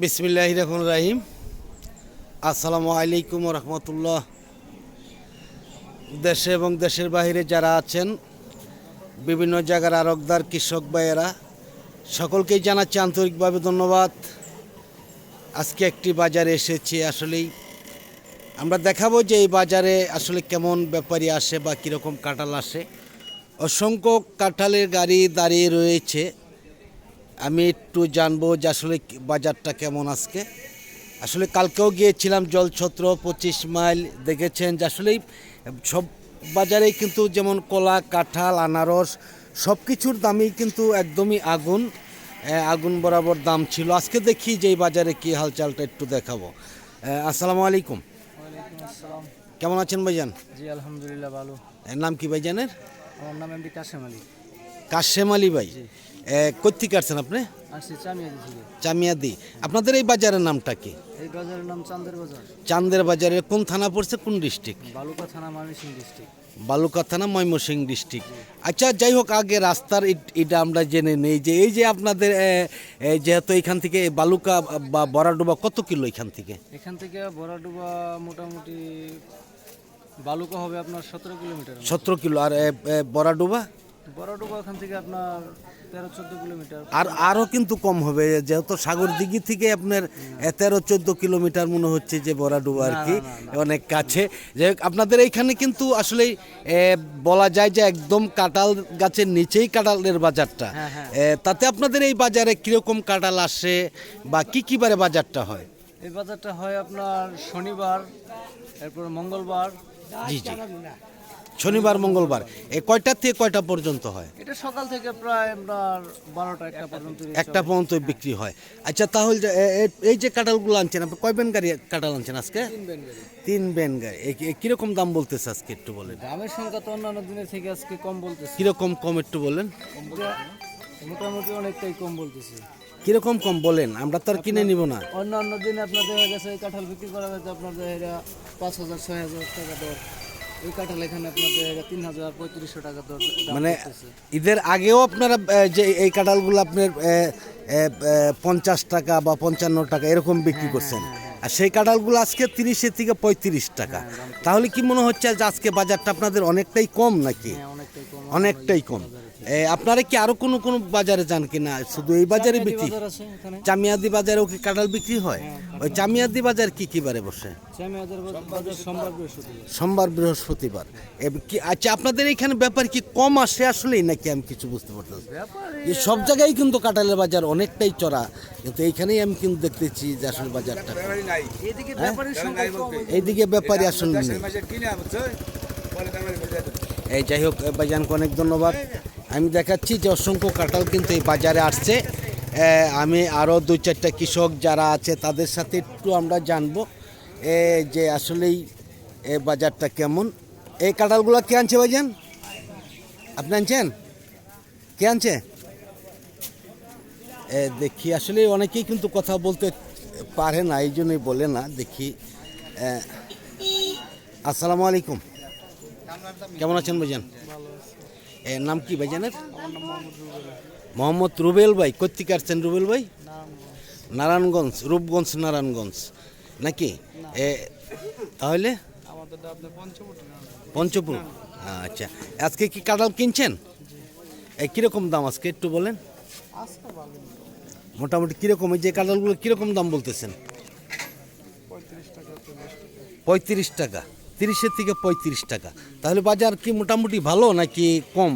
বিসমিল্লাহ রহমান রাহিম। আসসালামু আলাইকুম রহমতুল্লাহ। দেশে এবং দেশের বাইরে যারা আছেন, বিভিন্ন জায়গার আরকদার কৃষক ভাইয়েরা, সকলকেই জানাচ্ছি আন্তরিকভাবে ধন্যবাদ। আজকে একটি বাজারে এসেছি আসলেই। আমরা দেখাবো যে এই বাজারে আসলে কেমন ব্যাপারী আসে বা কীরকম কাঁঠাল আসে। অসংখ্য কাঁঠালের গাড়ি দাঁড়িয়ে রয়েছে। আমি একটু জানব যে আসলে বাজারটা কেমন আজকে? আসলে কালকেও গিয়েছিলাম জলছত্র পঁচিশ মাইল দেখেছেন যে আসলেই সব বাজারেই কিন্তু যেমন কলা কাঁঠাল আনারস সব কিছুর দামই কিন্তু একদমই আগুন আগুন বরাবর দাম ছিল। আজকে দেখি যে এই বাজারে কী হালচালটা একটু দেখাবো। আসসালামু আলাইকুম। কেমন আছেন ভাইজান? জি আলহামদুলিল্লাহ ভালো। এর নাম কি ভাইজানের? আমার নাম এমডি কাশেম আলী। কাশেম আলী ভাই। কোথেকে আসছেন আপনি? চামিয়াদি আপনাদের এই বাজারের নামটা কি? এই বাজারের নাম চান্দের বাজার। চান্দের বাজারে কোন থানা পড়ছে কোন ডিস্ট্রিক্ট? বালুকা থানা ময়মনসিং ডিস্ট্রিক্ট। বালুকা থানা ময়মনসিং ডিস্ট্রিক্ট। আচ্ছা যাই হোক আগে রাস্তার এট- আমরা জেনে নেই যে এই যে আপনাদের যেহেতু এখান থেকে বালুকা বা বরাডুবা কত কিলো এখান থেকে? এখান থেকে বড়াডুবা মোটামুটি বালুকা হবে আপনার সতেরো কিলোমিটার সতেরো কিলো আর বরাডুবা বড়াডুবা এখান থেকে আপনার আর আরও কিন্তু কম হবে যেহেতু সাগর দিঘি থেকে আপনার তেরো চোদ্দ কিলোমিটার মনে হচ্ছে যে বরাডুবা আর কি অনেক কাছে। যাই আপনাদের এইখানে কিন্তু আসলে বলা যায় যে একদম কাঁঠাল গাছের নিচেই কাঁঠালের বাজারটা। হ্যাঁ, হ্যাঁ। তাতে আপনাদের এই বাজারে কীরকম কাঁঠাল আসে বা কি কি বারে বাজারটা হয়? এই বাজারটা হয় আপনার শনিবার এরপর মঙ্গলবার। জি জি। শনিবার মঙ্গলবার এ কয়টা থেকে কয়টা পর্যন্ত হয়? এটা সকাল থেকে প্রায় আপনার বারোটা একটা পর্যন্ত একটা পর্যন্ত বিক্রি হয়। আচ্ছা তাহলে এই যে কাঁঠালগুলো আনছেন আপনি কয় বেন গাড়ি কাঁঠাল আনছেন আজকে? তিন বেন গাড়ি। কীরকম দাম বলতেছে আজকে একটু বলেন। দামের সংখ্যা তো অন্যান্য দিনের থেকে আজকে কম বলতেছে। কীরকম কম একটু বলেন। মোটামুটি অনেকটাই কম বলতেছে। কীরকম কম বলেন আমরা তো আর কিনে নিব না। অন্যান্য দিনে আপনার দেখা গেছে কাঁঠাল বিক্রি করা হয়েছে আপনাদের এরা পাঁচ হাজার ছয় হাজার টাকা দর। এই কাঁঠাল এখানে আপনাদের তিন হাজার পঁয়ত্রিশশো টাকা দর মানে ঈদের আগেও আপনারা যে এই কাঁঠালগুলো আপনার পঞ্চাশ টাকা বা পঞ্চান্ন টাকা এরকম বিক্রি করছেন। আর সেই কাঁঠালগুলো আজকে তিরিশের থেকে পঁয়ত্রিশ টাকা। তাহলে কি মনে হচ্ছে যে আজকে বাজারটা আপনাদের অনেকটাই কম নাকি? হ্যাঁ অনেকটাই কম। আপনারা কি আরও কোনো কোনো বাজারে যান কিনা? শুধু এই বাজারে বিক্রি? বাজার চামিয়াদি বাজারেও কি কাঁঠাল বিক্রি হয়? ওই চামিয়াদি বাজার কি কি বারে বসে? সোমবার বৃহস্পতিবার। আচ্ছা আপনাদের এখানে ব্যাপার কি কম আসে আসলেই নাকি আমি কিছু বুঝতে পারতেছি? এই সব জায়গায় কিন্তু কাঁঠালের বাজার অনেকটাই চড়া কিন্তু এইখানেই আমি কিন্তু দেখতেছি যে আসলে বাজারটা। কম এইদিকে ব্যাপারই আসলে এই যাই হোক ভাইজানকে অনেক ধন্যবাদ। আমি দেখাচ্ছি যে অসংখ্য কাঁঠাল কিন্তু এই বাজারে আসছে। আমি আরও দুই চারটা কৃষক যারা আছে তাদের সাথে একটু আমরা জানব যে আসলেই এই বাজারটা কেমন। এই কাঁঠালগুলো কে আনছে ভাইজান? আপনি আনছেন? কে আনছে? দেখি, আসলে অনেকেই কিন্তু কথা বলতে পারে না, এই জন্যই বলে না, দেখি আসসালামু আলাইকুম। কেমন আছেন ভাইজান? নাম কি ভাইজানের মোহাম্মদ রুবেল ভাই কোথেকে আসছেন রুবেল ভাই? নারায়ণগঞ্জ, রূপগঞ্জ, নারায়ণগঞ্জ, নাকি? এ, তাহলে? পঞ্চপুর। আচ্ছা আজকে কি কাঁঠাল কিনছেন? কীরকম দাম আজকে একটু বলেন? মোটামুটি কীরকম, এই যে কাঁঠালগুলো কীরকম দাম বলতেছেন? পঁয়ত্রিশ টাকা। তিরিশের থেকে পঁয়ত্রিশ টাকা। তাহলে বাজার কি মোটামুটি ভালো নাকি কম?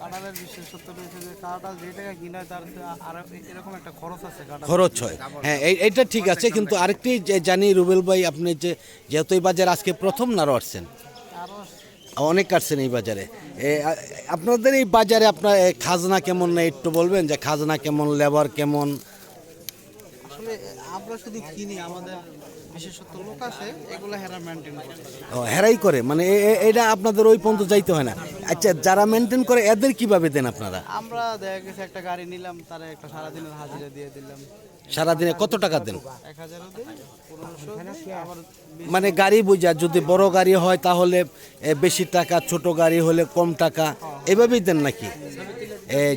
কাঁঠালের বিশেষত্ব রয়েছে যে কাঁঠাল যে টাকা কিনা তার আর এরকম একটা খরচ আছে খরচ হয়। হ্যাঁ এইটা ঠিক আছে কিন্তু আরেকটি জানি রুবেল ভাই আপনি যে যেহেতু এই বাজার আজকে প্রথম নারো আসছেন? অনেক আসছেন এই বাজারে। আপনাদের এই বাজারে আপনার খাজনা কেমন একটু বলবেন যে খাজনা কেমন লেবার কেমন? আসলে আমরা শুধু কিনি আমাদের বিশেষত্ব লোক আছে এগুলো হেরা মেনটেন করে ও, হেরাই করে মানে এটা আপনাদের ওই পর্যন্ত যাইতে হয় না। আচ্ছা যারা মেনটেন করে এদের কীভাবে দেন আপনারা? আমরা দেখা গেছে একটা গাড়ি নিলাম তারা একটা সারাদিনের হাজিরা দিয়ে দিলাম। সারাদিনে কত টাকা দেন? মানে গাড়ি বোঝা যদি বড় গাড়ি হয় তাহলে বেশি টাকা ছোট গাড়ি হলে কম টাকা এভাবেই দেন নাকি?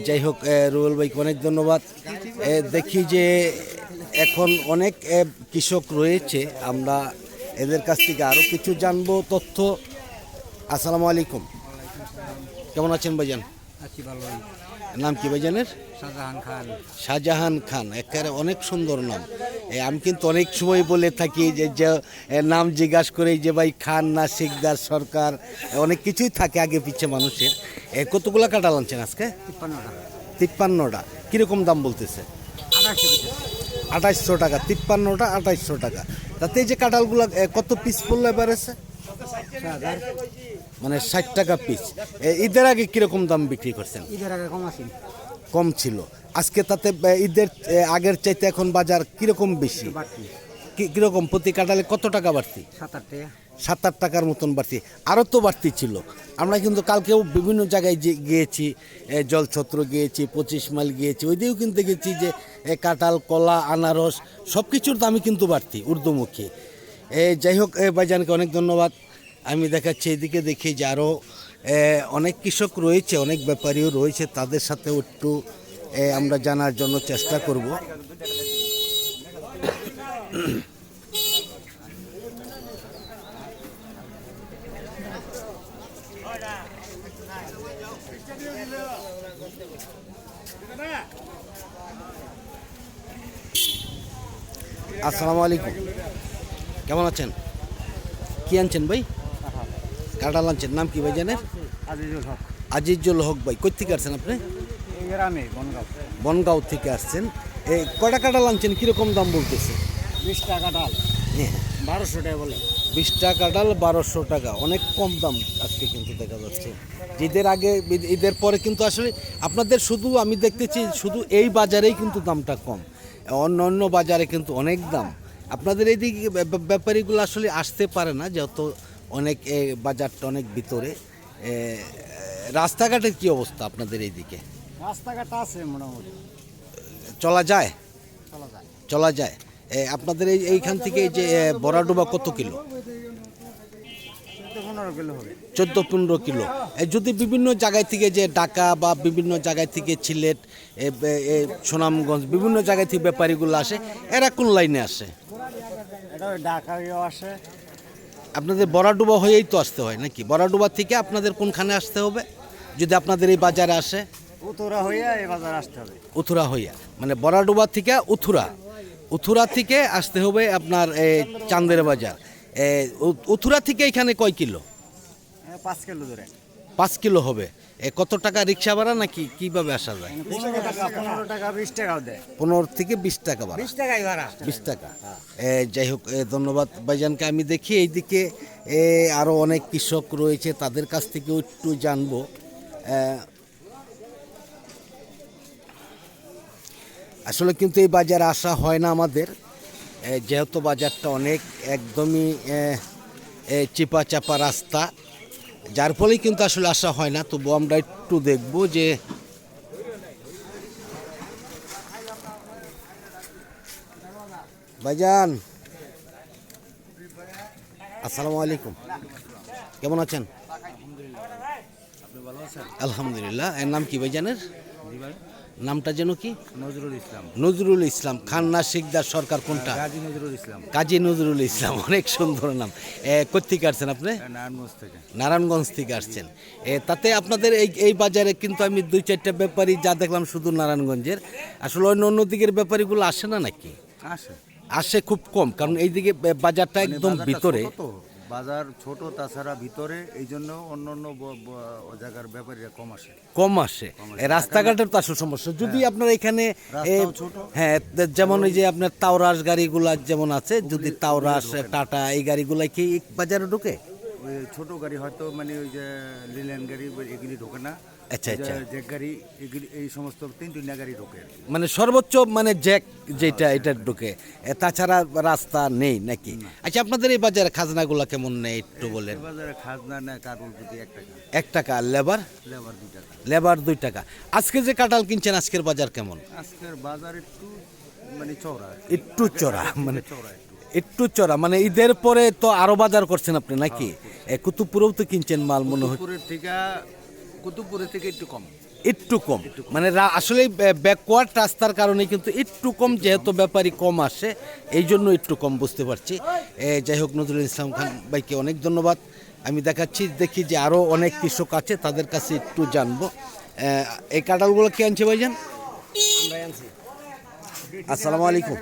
যাই হোক রুবেল ভাইকে অনেক ধন্যবাদ। দেখি যে এখন অনেক কৃষক রয়েছে। আমরা এদের কাছ থেকে আরও কিছু জানব তথ্য। আসসালামু আলাইকুম। কেমন আছেন ভাইজান? আছি ভালো। নাম কি ভাইজানের? শাহজাহান খান। শাহজাহান খান একেবারে অনেক সুন্দর নাম। আমি কিন্তু অনেক সময় বলে থাকি যে যে নাম জিজ্ঞাসা করে যে ভাই খান না শিকদার সরকার? অনেক কিছুই থাকে আগে পিছে মানুষের। কতগুলা কাটাল আনছেন আজকে? তিপ্পান্নটা। তিপ্পান্নটা। কীরকম দাম বলতেছে? আঠাইশশো টাকা তিপ্পান্নটা আঠাইশশো টাকা। তাতে এই যে কাঁঠালগুলো কত পিস পড়ল এসে? মানে ষাট টাকা পিস ঈদের আগে কীরকম দাম বিক্রি করছেন? ঈদের আগে কম আসেন কম ছিল। আজকে তাতে ঈদের আগের চাইতে এখন বাজার কীরকম বেশি? কীরকম কীরকম? প্রতি কাঁঠালে কত টাকা বাড়তি? সাত আট টাকা। সাত আট টাকার মতন বাড়তি। আরও তো বাড়তি ছিল। আমরা কিন্তু কালকেও বিভিন্ন জায়গায় যে গিয়েছি জলছত্র গিয়েছি, পঁচিশ মাইল গিয়েছি, ওই দিকেও কিন্তু দেখেছি যে কাঁঠাল, কলা, আনারস সব কিছুর দামই কিন্তু বাড়তি উর্দুমুখী যাই হোক ভাইজানকে অনেক ধন্যবাদ। আমি দেখাচ্ছি এদিকে দেখি যে আরও অনেক কৃষক রয়েছে, অনেক ব্যাপারীও রয়েছে, তাদের সাথেও একটু আমরা জানার জন্য চেষ্টা করব। আসসালামু আলাইকুম। কেমন আছেন? কি আনছেন ভাই? কাঁঠাল আনছেন। নাম কি ভাই জানেন? আজিজুল হক। আজিজুল হক ভাই। কই থেকে আসছেন আপনি? গ্রামে বনগাঁও। বনগাঁও থেকে আসছেন। এই কটা কাঁঠাল আনছেন? কীরকম দাম বলতেছে? বিশ টাকা ডাল হ্যাঁ। বারোশো টাকা বলে। বিশ টাকা ডাল বারোশো টাকা। অনেক কম দাম আজকে কিন্তু দেখা যাচ্ছে। ঈদের আগে ঈদের পরে কিন্তু আসলে আপনাদের শুধু আমি দেখতেছি শুধু এই বাজারেই কিন্তু দামটা কম। অন্য অন্য বাজারে কিন্তু অনেক দাম। আপনাদের এই দিকে ব্যাপারীগুলো আসলে আসতে পারে না যেহেতু অনেক এ, বাজারটা অনেক ভিতরে। রাস্তাঘাটের কি অবস্থা আপনাদের এইদিকে? রাস্তাঘাট আছে মোটামুটি। চলা যায়? চলা যায়। চলা যায়। আপনাদের এই এইখান থেকে এই যে বড়াডোবা কত কিলো? চোদ্দ পনেরো কিলো। যদি বিভিন্ন জায়গায় থেকে যে ঢাকা বা বিভিন্ন জায়গায় থেকে সিলেট সুনামগঞ্জ বিভিন্ন জায়গায় থেকে ব্যাপারীগুলো আসে এরা কোন লাইনে আসে? আপনাদের বড়াডুবা হয়েই তো আসতে হয় নাকি? বড়াডুবা থেকে আপনাদের কোনখানে আসতে হবে? যদি আপনাদের এই বাজারে আসে? উথুরা হইয়া এই বাজার আসতে হবে। উথুরা হইয়া। মানে বড়াডুবা থেকে উথুরা? উথুরা থেকে আসতে হবে আপনার চান্দের বাজার। উথুরা থেকে এখানে কয় কিলো? পাঁচ কিলো ধরে। পাঁচ কিলো হবে। এ, কত টাকা রিক্সা ভাড়া নাকি কীভাবে আসা যায়? পনেরো টাকা টাকা দেয়। পনেরো থেকে বিশ টাকা ভাড়া। বিশ টাকাই ভাড়া। বিশ টাকা। যাই হোক ধন্যবাদ ভাইজানকে। আমি দেখি এইদিকে এ, আরও অনেক কৃষক রয়েছে তাদের কাছ থেকেও একটু জানব। আসলে কিন্তু এই বাজারে আসা হয় না আমাদের। যেহেতু বাজারটা অনেক একদমই চিপা চাপা রাস্তা। যার ফলেই কিন্তু আসলে আসা হয় না। তবু আমরা একটু দেখব যে ভাইজান আসসালামু আলাইকুম। কেমন আছেন? আলহামদুলিল্লাহ। এর নাম কি ভাইজানের? নামটা যেন কি? নজরুল ইসলাম। নজরুল ইসলাম। খান্না শিকদার সরকার কোনটা? গাজী নজরুল ইসলাম। কাজী নজরুল ইসলাম। অনেক সুন্দর নাম। এ, কোত্থেকে আসছেন আপনি? নারায়ণগঞ্জ থেকে। নারায়ণগঞ্জ থেকে আসছেন। তাতে আপনাদের এই এই বাজারে কিন্তু আমি দুই চারটা ব্যাপারী যা দেখলাম শুধু নারায়ণগঞ্জের। আসলে অন্য অন্য দিকের ব্যাপারীগুলো আসে না নাকি? আসে। আসে খুব কম। কারণ এইদিকে বাজারটা একদম ভিতরে। বাজার ছোট তাছাড়া ভিতরে এই জন্য অন্য অন্য জায়গার ব্যাপারীরা কম আসে। কম আসে। রাস্তাঘাটের তো আসল সমস্যা। যদি আপনার এখানে। হ্যাঁ যেমন ওই যে আপনার তাওরাস গাড়িগুলো যেমন আছে যদি তাওরাস টাটা এই গাড়িগুলো কি বাজারে ঢুকে? ছোট গাড়ি হয়তো মানে ওই যে লিলেন গাড়ি এগুলি ঢোকে না। আচ্ছা, আচ্ছা। জেক গাড়ি এগুলি এই সমস্ত তিন তিনটা গাড়ি ঢোকে। আর কি। মানে সর্বোচ্চ মানে জ্যাক যেটা এটা ঢুকে। এ, তাছাড়া রাস্তা নেই নাকি? আচ্ছা আপনাদের এই বাজারে খাজনাগুলা কেমন নেই একটু বলেন? বাজারে খাজনা প্রতি এক টাকা। এক টাকা লেবার? লেবার দুই টাকা। লেবার দুই টাকা। আজকে যে কাঁঠাল কিনছেন আজকের বাজার কেমন? আজকের বাজার একটু মানে চওড়া একটু চড়া মানে চওড়া একটু। একটু চড়া মানে ঈদের পরে তো আরও বাজার করছেন আপনি নাকি? এ, কুতুবপুরেও তো কিনছেন মাল মনে হয়। থেকে কুতুবপুরের থেকে একটু কম। একটু কম। মানে রা- আসলে ব্যাকওয়ার্ড রাস্তার কারণে কিন্তু একটু কম যেহেতু ব্যাপারী কম আসে এই জন্য একটু কম বুঝতে পারছি। যাই হোক নজরুল ইসলাম খান ভাইকে অনেক ধন্যবাদ। আমি দেখাচ্ছি দেখি যে আরও অনেক কৃষক আছে তাদের কাছে একটু জানব। এই কাঁঠালগুলো কে আনছে ভাইজান? আসসালামু আলাইকুম।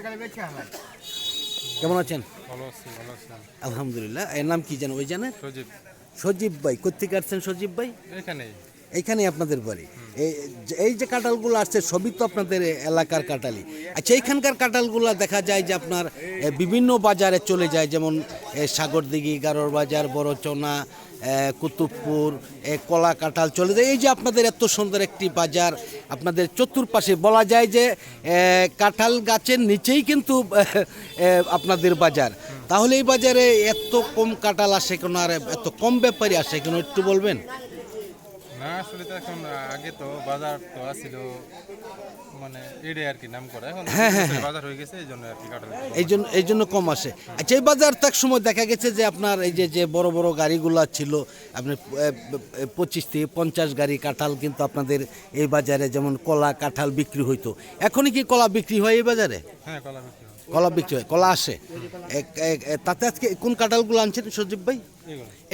কেমন আছেন? ভালো আছি ভালো আছি। আলহামদুলিল্লাহ। এর নাম কি জানো ওই জানেন সজীব। সজীব ভাই। কোথেকে আসছেন সজীব ভাই? এখানেই। এইখানে আপনাদের বাড়ি। এই যে- কাঁঠালগুলো আসছে, সবই তো আপনাদের এলাকার কাঁঠালি। আচ্ছা এইখানকার কাঁঠালগুলো দেখা যায় যে আপনার বিভিন্ন বাজারে চলে যায়, যেমন সাগরদিঘি গারোর বাজার বড়চনা কুতুবপুর কলা কাঁঠাল চলে যায়। এই যে আপনাদের এত সুন্দর একটি বাজার, আপনাদের চতুর্পাশে বলা যায় যে কাঁঠাল গাছের নিচেই কিন্তু আপনাদের বাজার। তাহলে এই বাজারে এত কম কাঁঠাল আসে কেন, আর এত কম ব্যাপারী আসে কেন, একটু বলবেন? আসলে তো এখন আগে তো বাজার তো মানে এডে আর কি নাম করা। এখন বাজার হয়ে গেছে এই জন্য আর কি কাটাল এই জন্য এই জন্য কম আসে। আচ্ছা এই বাজার তো এক সময় দেখা গেছে যে আপনার এই যে যে বড় বড় গাড়িগুলো ছিল আপনার পঁচিশ থেকে পঞ্চাশ গাড়ি কাঁঠাল কিন্তু আপনাদের এই বাজারে যেমন কলা কাঁঠাল বিক্রি হইতো। এখনই কি কলা বিক্রি হয় এই বাজারে? হ্যাঁ কলা বিক্রি হয়। কলা বিক্রি হয় কলা আসে। তাতে আজকে কোন কাঁঠালগুলো আনছেন সজীব ভাই?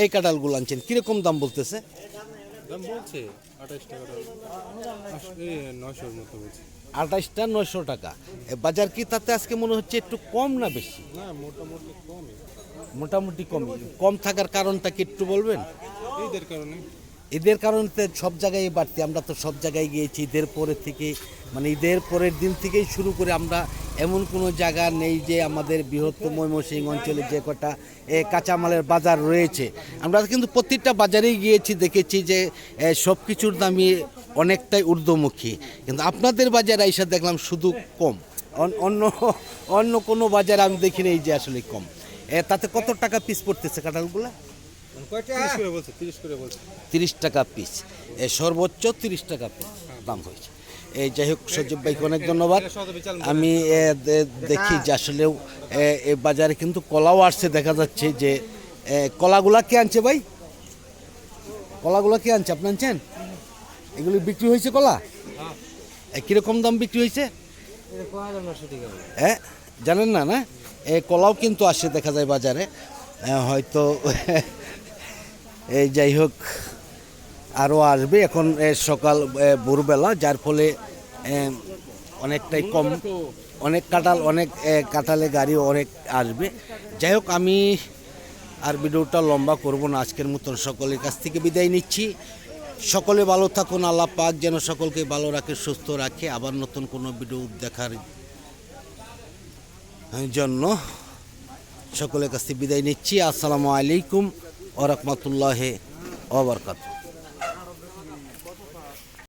এই কাঁঠালগুলো আনছেন কীরকম দাম বলতেছে? দাম বলছে আঠাশ টাকা নয়শোর মতো বলছে। আঠাশটা নয়শো টাকা। এ বাজার কি তাতে আজকে মনে হচ্ছে একটু কম না বেশি? না মোটামুটি কমই। মোটামুটি কম কম থাকার কারণটা কি একটু বলবেন? এইদের কারণে। ঈদের কারণে সব জায়গায় বাড়তি আমরা তো সব জায়গায় গিয়েছি ঈদের পরে থেকে মানে ঈদের পরের দিন থেকেই শুরু করে আমরা এমন কোনো জায়গা নেই যে আমাদের বৃহত্তম ময়মনসিংহ অঞ্চলে যে কটা এ, কাঁচামালের বাজার রয়েছে। আমরা কিন্তু প্রত্যেকটা বাজারেই গিয়েছি দেখেছি যে সব কিছুর দামই অনেকটাই ঊর্ধ্বমুখী। কিন্তু আপনাদের বাজারে এসে দেখলাম শুধু কম। অন্য অন্য কোনো বাজার আমি দেখি এই যে আসলে কম। তাতে কত টাকা পিস পড়তেছে কাঁঠালগুলা? তিরিশ করে বলছে তিরিশ করে বলছে। তিরিশ টাকা পিস এ সর্বোচ্চ তিরিশ টাকা পিস দাম হয়েছে। এই যাই হোক সজীব ভাইকে অনেক ধন্যবাদ। আমি দেখি যে আসলেও এ, বাজারে কিন্তু কলাও আসছে দেখা যাচ্ছে যে কলাগুলা কে আনছে ভাই? কলাগুলা কে আনছে? আপনি আনছেন? এগুলি বিক্রি হয়েছে কলা? কীরকম দাম বিক্রি হয়েছে? হ্যাঁ জানেন না না? এ কলাও কিন্তু আসে দেখা যায় বাজারে। হয়তো এই যাই হোক, আরও আসবে। এখন সকাল ভোরবেলা, যার ফলে অনেকটাই কম, অনেক কাঁঠাল, অনেক কাঁঠালে গাড়ি অনেক আসবে। যাই হোক, আমি আর ভিডিওটা লম্বা করব না, আজকের মতন সকলের কাছ থেকে বিদায় নিচ্ছি। সকলে ভালো থাকুন, আল্লাহ পাক যেন সকলকে ভালো রাখে, সুস্থ রাখে। আবার নতুন কোনো ভিডিও দেখার জন্য সকলের কাছ থেকে বিদায় নিচ্ছি। আসসালামু আলাইকুম। ও রহমতুল্লাহ ওবরকাত